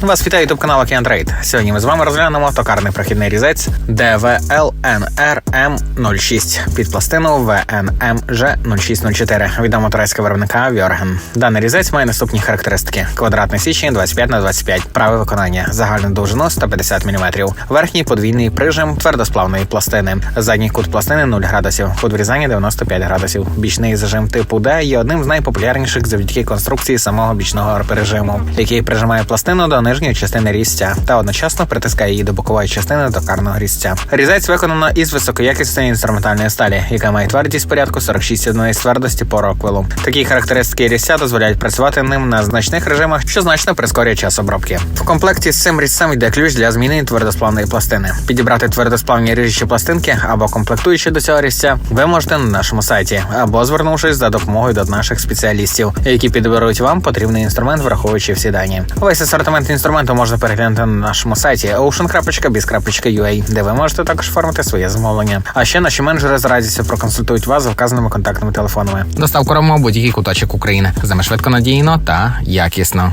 Вас вітає ютуб канал Океан Трейд. Сьогодні ми з вами розглянемо токарний прохідний різець DVLNRM06 під пластину VNMG0604 від моторейського виробника Вьорген. Даний різець має наступні характеристики: квадратне січення 25 на 25 праве виконання, загальну довжину 150 мм, верхній подвійний прижим твердосплавної пластини, задній кут пластини 0 градусів, кут врізання 95 градусів. Бічний зажим типу D є одним з найпопулярніших завдяки конструкції самого бічного режиму, який прижимає пластину до нижньої частини різця та одночасно притискає її до бокової частини токарного різця. Різець виконано із високоякісної інструментальної сталі, яка має твердість порядку 46 одиниць твердості по роквелу. Такі характеристики різця дозволяють працювати ним на значних режимах, що значно прискорює час обробки. В комплекті з цим різцем йде ключ для зміни твердосплавної пластини. Підібрати твердосплавні ріжучі пластинки або комплектуючі до цього різця ви можете на нашому сайті або звернувшись за допомогою до наших спеціалістів, які підберуть вам потрібний інструмент, враховуючи всі дані. Весь асортимент інструменту можна переглянути на нашому сайті ocean.biz.ua, де ви можете також оформити своє замовлення. А ще наші менеджери з радістю проконсультують вас за вказаними контактними телефонами. Доставку робимо будь-який куточок України. Заме швидко надійно та якісно.